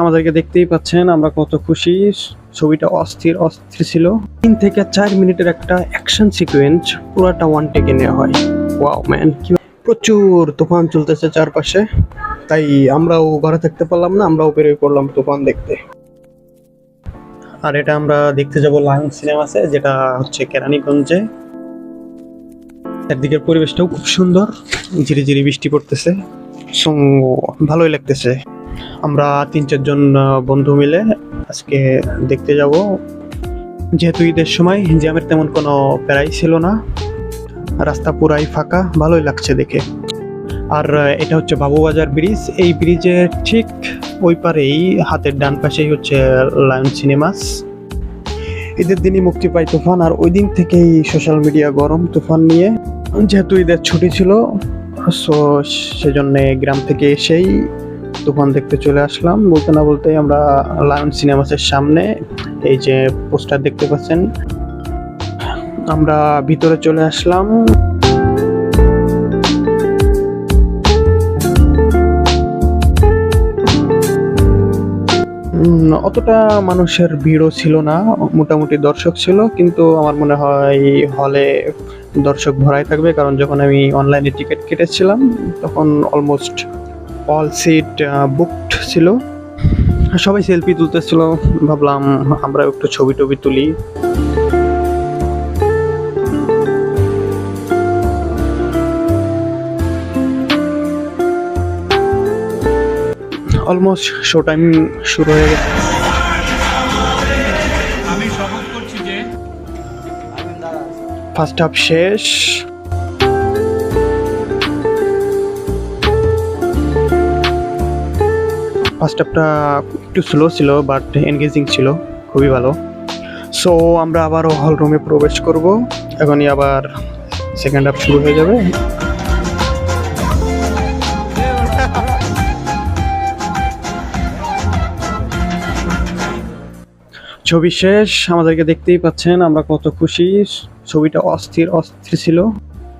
আমাদেরকে দেখতেই পাচ্ছেন, আমরা কত খুশি। ছবিটা অস্থির অস্থির ছিল। তিন থেকে চার মিনিটের একটা অ্যাকশন সিকোয়েন্স পুরাটা ওয়ান টেকে নেওয়া হয়। ওয়াও ম্যান কি প্রচুর তুফান চলতেছে চারপাশে। তাই আমরাও ঘরে থাকতে পারলাম না, আমরাও বেরোয় পড়লাম তুফান দেখতে। আর এটা আমরা দেখতে যাব লায়ন সিনেমাসে, যেটা হচ্ছে কেরানীগঞ্জে। চারদিকের পরিবেশটাও খুব সুন্দর ঝিরি ঝিরি বৃষ্টি পড়তেছে। ভালোই লাগতেছে। আমরা তিন চারজন বন্ধু মিলে আজকে দেখতে যাব। যেহেতু ঈদের সময় জ্যামের তেমন কোনো প্যারাই ছিল না, রাস্তা পুরাই ফাঁকা, ভালোই লাগছে দেখে। আর এটা হচ্ছে বাবুবাজার ব্রিজ। এই ব্রিজের ঠিক ওই পারেই, হাতের ডান পাশেই হচ্ছে লায়ন সিনেমাস ঈদের দিনই মুক্তি পায় তুফান, আর ওই দিন থেকেই সোশ্যাল মিডিয়া গরম তুফান নিয়ে। যেহেতু ঈদের ছুটি ছিল সো সেজন্য গ্রাম থেকে এসেই তুফান দেখতে চলে আসলাম। বলতে না বলতে আমরা লায়ন সিনেমাসের সামনে এই যে পোস্টার দেখতে পাচ্ছেন, আমরা ভিতরে চলে আসলাম। অতটা মানুষের ভিড়ও ছিল না, মোটামুটি দর্শক ছিল, কিন্তু আমার মনে হয় হলে দর্শক ভরাই থাকবে, কারণ যখন আমি অনলাইনে টিকিট কেটেছিলাম, তখন অলমোস্ট অল সিট বুকড ছিল। সবাই সেলফি তুলতেছিল। ভাবলাম আমরা একটু ছবি টবি তুলি। অলমোস্ট শো টাইম শুরু হয়ে গেছে। ফার্স্ট হাফ শেষ। ফার্স্ট হাফটা একটু স্লো ছিল বাট এনগেজিং ছিল, খুবই ভালো। সো আমরা আবারও হল রুমে প্রবেশ করব। এখনই আবার সেকেন্ড হাফ শুরু হয়ে যাবে। ছবি শেষ, আমাদেরকে দেখতেই পাচ্ছেন, আমরা কত খুশি। ছবিটা অস্থির অস্থির ছিল।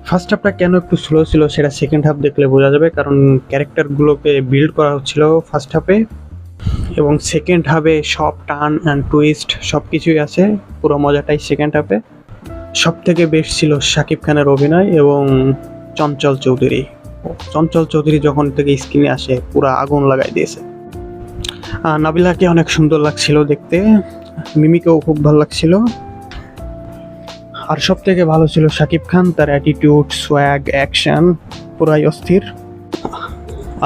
ফার্স্ট হাফটা কেন একটু স্লো ছিল সেটা সেকেন্ড হাফ দেখলে বোঝা যাবে, কারণ ক্যারেক্টারগুলোকে বিল্ড করা হচ্ছিল ফার্স্ট হাফে এবং সেকেন্ড হাফে সব টার্ন অ্যান্ড টুইস্ট সব কিছুই আছে, পুরো মজাটাই সেকেন্ড হাফে সব থেকে বেশ ছিল শাকিব খানের অভিনয় এবং চঞ্চল চৌধুরী। চঞ্চল চৌধুরী যখন থেকে স্ক্রিনে আসে, পুরো আগুন লাগাই দিয়েছে। নাবিলাকে অনেক সুন্দর লাগছিল দেখতে, মিমিকেও খুব ভালো লাগছিল। আর সব থেকে ভালো ছিল শাকিব খান, তার অ্যাটিটিউড সোয়াগ অ্যাকশন পুরাই অস্থির।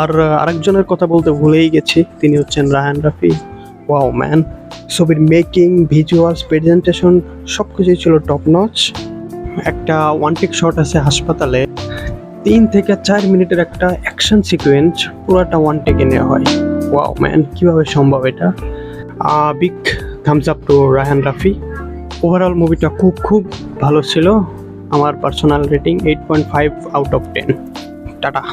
আর আরেকজনের কথা বলতে ভুলেই গেছি, তিনি হচ্ছেন রাহান রাফি। ওয়াও ম্যান ছবির মেকিং ভিজুয়ালস প্রেজেন্টেশন সব কিছুই ছিল টপ নচ একটা ওয়ান টিক শট আছে হাসপাতালে। তিন থেকে চার মিনিটের একটা অ্যাকশন সিকোয়েন্স পুরাটা ওয়ান টেকে নেওয়া হয়। ওয়াও ম্যান কীভাবে সম্ভব এটা? Big thumbs up to Raihan Rafi. Overall মুভিটা খুব খুব ভালো ছিল। আমার personal rating eight point five out of ten tata.